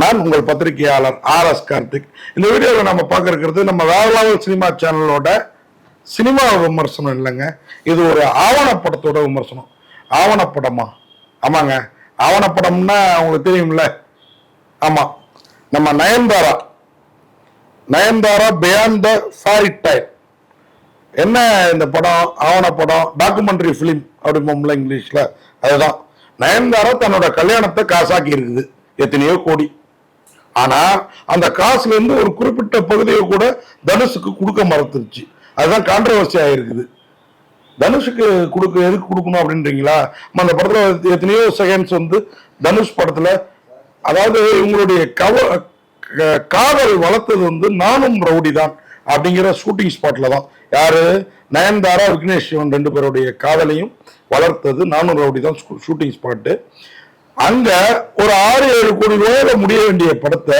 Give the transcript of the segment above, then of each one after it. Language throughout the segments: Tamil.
நான் உங்கள் பத்திரிகையாளர் ஆர் எஸ் கார்த்திக். இந்த வீடியோவில் நம்ம பார்க்க இருக்கிறது நம்ம லெவல் சினிமா சேனலோட சினிமா விமர்சனம் இல்லைங்க. இது ஒரு ஆவணப்படத்தோட விமர்சனம். ஆவணப்படமா? ஆமாங்க. ஆவணப்படம்னா உங்களுக்கு தெரியும்ல? ஆமாம் நம்ம Nayanthara. Nayanthara beyond the fairy tale என்ன இந்த படம்? ஆவணப்படம்? டாக்குமெண்ட்ரி ஃபிலிம் அப்படிம்போம்ல இங்கிலீஷில். அதுதான். நயன்தாரா தன்னோட கல்யாணத்தை காசாக்கி இருக்குது. எத்தனையோ கோடி. ஆனா அந்த காசுல இருந்து ஒரு குறிப்பிட்ட பகுதியை கூட தனுஷுக்கு கொடுக்க மறுத்துருச்சு. அதுதான் கான்ட்ரவர்சி ஆயிருக்குது. தனுஷுக்கு கொடுக்க எதுக்கு கொடுக்கணும் அப்படின்றீங்களா? அந்த படத்துல எத்தனையோ செகண்ட்ஸ் வந்து தனுஷ் படத்துல அதாவது இவங்களுடைய கவ காதல் வளர்த்தது வந்து நானும் ரவுடி தான் அப்படிங்கிற ஷூட்டிங் ஸ்பாட்ல தான். யாரு? நயன்தாரா விக்னேஷ் சிவன் ரெண்டு பேருடைய காதலையும் வளர்த்தது நானும் ரவுடி தான் ஷூட்டிங் ஸ்பாட்டு அங்க ஒரு ஆறு ஏழு கோடி ரூபாயில முடிய வேண்டிய படத்தை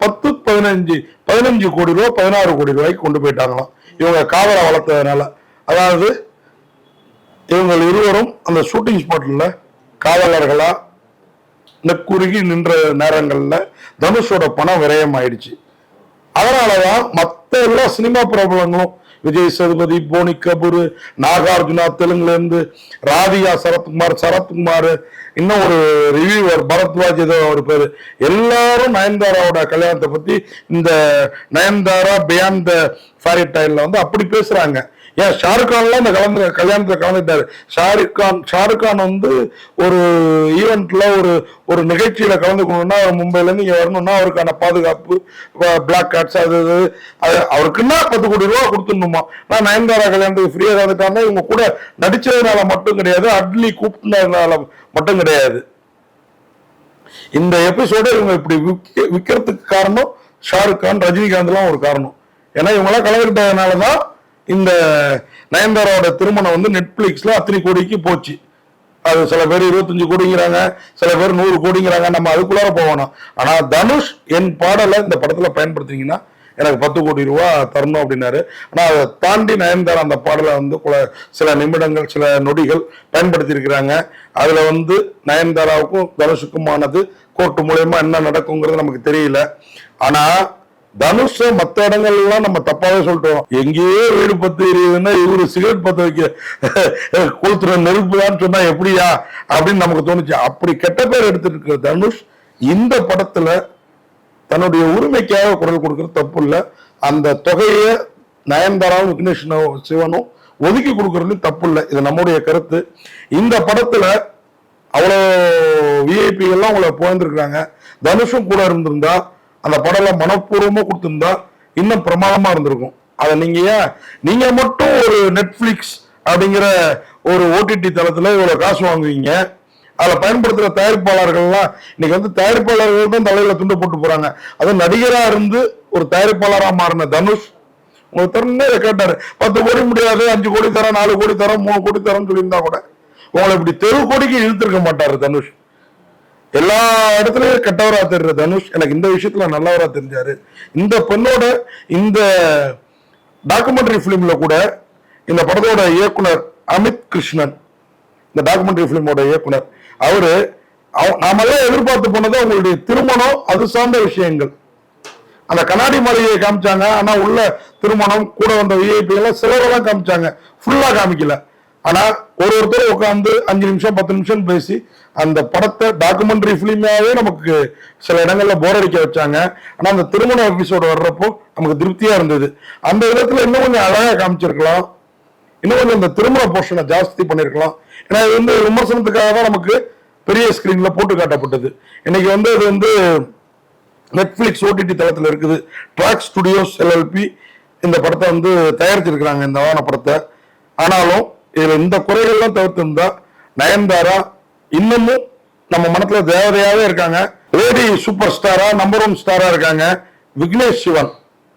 பத்து பதினஞ்சு பதினஞ்சு கோடி ரூபாய் பதினாறு கோடி ரூபாய்க்கு கொண்டு போயிட்டாங்களாம். இவங்க காவலா வளர்த்ததுனால. அதாவது இவங்க இருவரும் அந்த ஷூட்டிங் ஸ்பாட்ல காவலர்களா நெக்குருகி நின்ற நேரங்கள்ல தனுஷோட பணம் விரயம் ஆயிடுச்சு அதனாலதான் மற்ற எல்லா சினிமா பிரபலங்களும் விஜய் சேதுபதி போனி கபூர் நாகார்ஜுனா தெலுங்குலேருந்து ராதிகா சரத்குமார் சரத்குமார் இன்னும் ஒரு ரிவியூவர் பரத்வாஜ் ஏதோ ஒரு பேரு. எல்லாரும் நயன்தாராவோட கல்யாணத்தை பற்றி இந்த நயன்தாரா பியாண்ட் த ஃபேரி டைலில் வந்து அப்படி பேசுகிறாங்க ஏன் ஷாருக்கான்லாம் இந்த கலந்து கல்யாணத்தில் கலந்துட்டாரு. ஷாருக் கான் வந்து ஒரு ஈவெண்ட்டில் ஒரு ஒரு நிகழ்ச்சியில் கலந்துக்கணும்னா அவர் இங்கே இருந்து வரணும்னா அவருக்கான பாதுகாப்பு பிளாக் கார்ட்ஸ் அது இது அது அவருக்குன்னா பத்து கோடி ரூபா கொடுத்துடணுமா? நான் நயன்தாரா கல்யாணத்துக்கு ஃப்ரீயாக கலந்துட்டாங்கன்னா இவங்க கூட நடித்ததுனால மட்டும் கிடையாது அட்லி கூப்பிட்டதுனால மட்டும் கிடையாது. இந்த எபிசோட இவங்க இப்படி விற்கிறதுக்கு காரணம் ஷாருக் கான் ரஜினிகாந்த்லாம் ஒரு காரணம். ஏன்னா இவங்களாம் கலந்துக்கிட்டதுனால தான் இந்த நயன்தாராவோட திருமணம் வந்து நெட்ஃப்ளிக்ஸில் அத்தனை கோடிக்கு போச்சு. அது சில பேர் இருபத்தஞ்சு கோடிங்கிறாங்க சில பேர் நூறு கோடிங்கிறாங்க நம்ம அதுக்குள்ளார போகணும். ஆனால் தனுஷ் என் பாடலை இந்த படத்தில் பயன்படுத்தினீங்கன்னா எனக்கு பத்து கோடி ரூபா தரணும் அப்படின்னாரு. ஆனால் அதை தாண்டி நயன்தாரா அந்த பாடலை வந்து குல- சில நிமிடங்கள் சில நொடிகள் பயன்படுத்தியிருக்கிறாங்க. அதில் வந்து நயன்தாராவுக்கும் தனுஷுக்குமானது கோர்ட்டு மூலயமா என்ன நடக்குங்கிறது நமக்கு தெரியல. ஆனால் தனுஷ மத்த இடங்கள் எல்லாம் நம்ம தப்பாவே சொல்லிட்டோம். எங்கேயோ வீடு பத்து எரியுதுன்னா இவரு சிகரெட் பத்த வைக்க கொளுத்துற நெருப்புதான்னு சொன்னா எப்படியா? அப்படின்னு நமக்கு தோணுச்சு. அப்படி கெட்ட பேர் எடுத்துட்டு இருக்கிற தனுஷ் இந்த படத்துல தன்னுடைய உரிமைக்காக குரல் கொடுக்கறது தப்பு இல்ல. அந்த தொகையை நயன்தாராவும் விக்னேஷ் சிவனும் ஒதுக்கி கொடுக்கறது தப்பு இல்லை. இது நம்முடைய கருத்து. இந்த படத்துல அவ்வளோ விஐபி எல்லாம் உங்களை தனுஷும் கூட இருந்திருந்தா அந்த படம் மனப்பூர்வமா கொடுத்துருந்தா இன்னும் பிரமாதமா இருந்திருக்கும். அதை நீங்க ஏன் நீங்க மட்டும் ஒரு நெட்ஃபிளிக்ஸ் அப்படிங்கிற ஒரு ஓடிடி தளத்துல இவ்வளவு காசு வாங்குவீங்க. அதில் பயன்படுத்துகிற தயாரிப்பாளர்கள்லாம் இன்னைக்கு வந்து தயாரிப்பாளர்கள் தான் தலையில் துண்டு போட்டு போகிறாங்க அதுவும் நடிகராக இருந்து ஒரு தயாரிப்பாளராக மாறின தனுஷ். உங்களுக்கு திறனே கேட்டார். பத்து கோடி முடியாது அஞ்சு கோடி தரேன் நாலு கோடி தரேன் மூணு கோடி தரேன்னு சொல்லியிருந்தா கூட. உங்களை இப்படி தெரு கோடிக்கு இழுத்துருக்க மாட்டார் தனுஷ். எல்லா இடத்துலயும் கெட்டவரா தெரிற தனுஷ் எனக்கு இந்த விஷயத்துல நல்லவரா தெரிஞ்சாரு. இந்த பெண்ணோட இந்த டாக்குமெண்ட்ரி ஃபிலிம்ல கூட இந்த படத்தோட இயக்குனர் அமித் கிருஷ்ணன் இந்த டாக்குமெண்ட்ரி ஃபிலிமோட இயக்குனர். அவரு அவ- நாமெல்லாம் எதிர்பார்த்து போனது அவங்களுடைய திருமணம் அது சார்ந்த விஷயங்கள். அந்த கண்ணாடி மாளிகையை காமிச்சாங்க ஆனா உள்ள திருமணம் கூட வந்த விஐபி எல்லாம் சிலரெல்லாம் காமிச்சாங்க. ஃபுல்லா காமிக்கல. ஆனா ஒரு ஒருத்தர் உட்காந்து அஞ்சு நிமிஷம் பத்து நிமிஷம் பேசி அந்த படத்தை டாக்குமெண்ட்ரி ஃபிலிமாவே நமக்கு சில இடங்கள்ல போர் அடிக்க வச்சாங்க. ஆனா அந்த திருமண எபிசோடு வர்றப்போ நமக்கு திருப்தியா இருந்தது. அந்த விதத்துல இன்னும் கொஞ்சம் அழகா காமிச்சிருக்கலாம். இன்னும் கொஞ்சம் இந்த திருமண போர்ஷனை ஜாஸ்தி பண்ணிருக்கலாம். ஏன்னா இது வந்து விமர்சனத்துக்காக தான் நமக்கு பெரிய ஸ்கிரீன்ல போட்டு காட்டப்பட்டது. இன்னைக்கு வந்து அது வந்து நெட்ஃபிளிக்ஸ் ஓடிடி தளத்தில் இருக்குது. ட்ராக் ஸ்டுடியோஸ் எல்எல்பி இந்த படத்தை வந்து தயாரிச்சிருக்கிறாங்க இந்த வான படத்தை. ஆனாலும் இதுல இந்த குறைகள்லாம் தவிர்த்திருந்தா நயன்தாரா இன்னமும் நம்ம மனத்துல தேவதையாவே இருக்காங்க. லேடி சூப்பர் ஸ்டாரா நம்பர் ஒன் ஸ்டாரா இருக்காங்க. விக்னேஷ் சிவன்.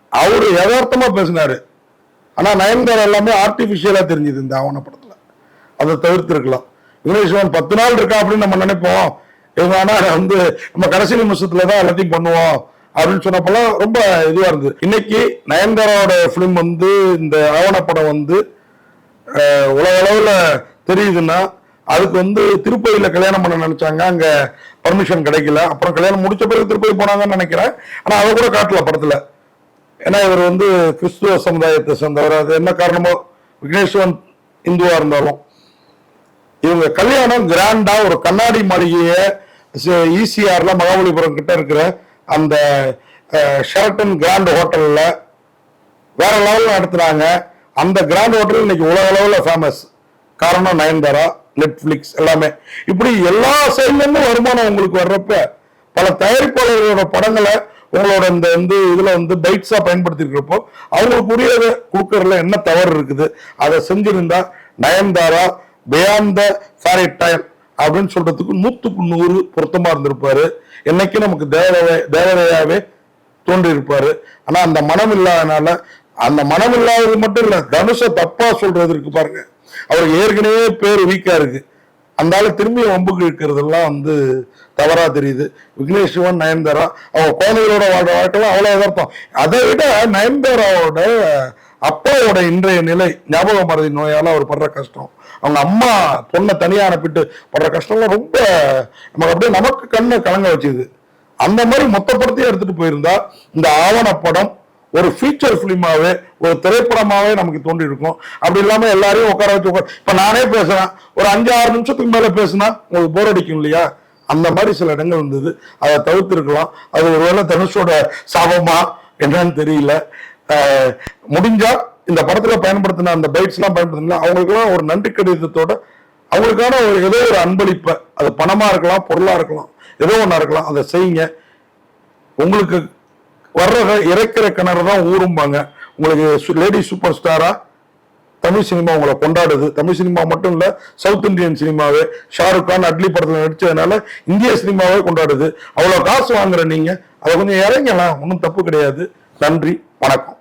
அவரு யதார்த்தமா பேசினாரு. ஆனா நயன்தாரா எல்லாமே ஆர்டிபிஷியலா தெரிஞ்சது இந்த ஆவண படத்துல. அதை தவிர்த்திருக்கலாம். விக்னேஷ் சிவன் பத்து நாள் இருக்கா அப்படின்னு நம்ம நினைப்போம். இவங்க ஆனா வந்து நம்ம கடைசி நிமிஷத்துல தான் எல்லாத்தையும் பண்ணுவோம் அப்படின்னு சொன்னப்பெல்லாம் ரொம்ப இதுவா இருந்தது. இன்னைக்கு நயன்தாராவோட ஃபிலிம் வந்து இந்த ஆவணப்படம் வந்து உலக அளவில் தெரியுதுன்னா அதுக்கு வந்து திருப்பதியில் கல்யாணம் பண்ண நினச்சாங்க. அங்கே பர்மிஷன் கிடைக்கல. அப்புறம் கல்யாணம் முடிச்ச பிறகு திருப்பதி போனாங்கன்னு நினைக்கிறேன். ஆனால் அதை கூட காட்டல படத்தில். ஏன்னா இவர் வந்து கிறிஸ்துவ சமுதாயத்தை சேர்ந்தவர். அது என்ன காரணமோ விக்னேஸ்வரன் இந்துவாக இருந்தாலும். இவங்க கல்யாணம் கிராண்டாக ஒரு கண்ணாடி மாளிகையை ஈசிஆர்ல மகாபலிபுரம் கிட்ட இருக்கிற அந்த ஷெரட்டன் கிராண்ட் ஹோட்டலில் வேற லெவலில் நடத்துனாங்க. அந்த கிராண்ட் ஹோட்டல் இன்னைக்கு உலக அளவில் ஃபேமஸ் காரணம் நயன்தாரா நெட்ஃபிளிக்ஸ் எல்லாமே. இப்படி எல்லா சைட்ல வருமானம் உங்களுக்கு வர்றப்ப பல தயாரிப்பாளர்களோட படங்களை உங்களோட இந்த வந்து இதில் வந்து பைட்ஸாக பயன்படுத்திருக்கிறப்போ அவங்களுக்கு உரியதை கொடுக்கறதுல என்ன தவறு இருக்குது அதை செஞ்சிருந்தா Nayanthara beyond the fairy tale அப்படின்னு சொல்றதுக்கு நூற்றுக்கு நூறு பொருத்தமாக இருந்திருப்பாரு. என்னைக்கு நமக்கு தேவதை தேவதையாகவே தோன்றியிருப்பார். ஆனால் அந்த மனம் இல்லாதனால அந்த மனம் இல்லாதது மட்டும் இல்ல தனுஷ தப்பா சொல்றது இருக்கு பாருங்க. அவருக்கு ஏற்கனவே பேர் வீக்கா இருக்கு. அந்த ஆள் திரும்பி வம்புக்கு இருக்கிறதெல்லாம் வந்து தவறா தெரியுது. விக்னேஷ் சிவன் நயன்தாரா அவங்க குழந்தைகளோட வாழ்ற வாழ்க்கைலாம் அவ்வளவு எதார்த்தம். அதை விட நயன்தாராவோட அப்பாவோட இன்றைய நிலை ஞாபக மறதி நோயால அவர் படுற கஷ்டம். அவங்க அம்மா பொண்ணை தனியா அனுப்பிட்டு படுற கஷ்டம்லாம் ரொம்ப நமக்கு அப்படியே நமக்கு கண்ணை கலங்க வச்சுது. அந்த மாதிரி மொத்தப்படுத்தி எடுத்துட்டு போயிருந்தா இந்த ஆவணப்படம் ஒரு ஃபீச்சர் ஃபிலிமாவே ஒரு திரைப்படமாவே நமக்கு தோன்றி இருக்கும் அப்படி இல்லாம எல்லாரையும் உட்கார வச்சு உட்கார இப்ப நானே பேசுறேன். ஒரு அஞ்சு ஆறு நிமிஷத்துக்கு மேல பேசினா உங்களுக்கு போர் அடிக்கும் இல்லையா? அந்த மாதிரி சில இடங்கள் இருந்தது. அதை தவிர்த்திருக்கலாம். அது ஒருவேளை தனுஷோட சாபமா என்னன்னு தெரியல. முடிஞ்சா இந்த படத்துல பயன்படுத்தின அந்த பைட்ஸ் எல்லாம் பயன்படுத்தினா அவங்களுக்குலாம் ஒரு நன்றி கடிதத்தோட அவங்களுக்கான ஒரு ஏதோ ஒரு அன்பளிப்பை. அது பணமா இருக்கலாம் பொருளா இருக்கலாம். ஏதோ ஒன்றா இருக்கலாம். அதை செய்யுங்க. உங்களுக்கு வர்ற இறக்கிற கிணறு தான் ஊரும்பாங்க. உங்களுக்கு லேடி சூப்பர் ஸ்டாரா தமிழ் சினிமா உங்களை கொண்டாடுது. தமிழ் சினிமா மட்டும் இல்ல சவுத் இந்தியன் சினிமாவே ஷாருக் கான் அட்லி படத்தில் நடிச்சதுனால இந்திய சினிமாவே கொண்டாடுது. அவ்வளவு காசு வாங்குற நீங்க அதை கொஞ்சம் இறங்கலாம். ஒன்றும் தப்பு கிடையாது. நன்றி வணக்கம்.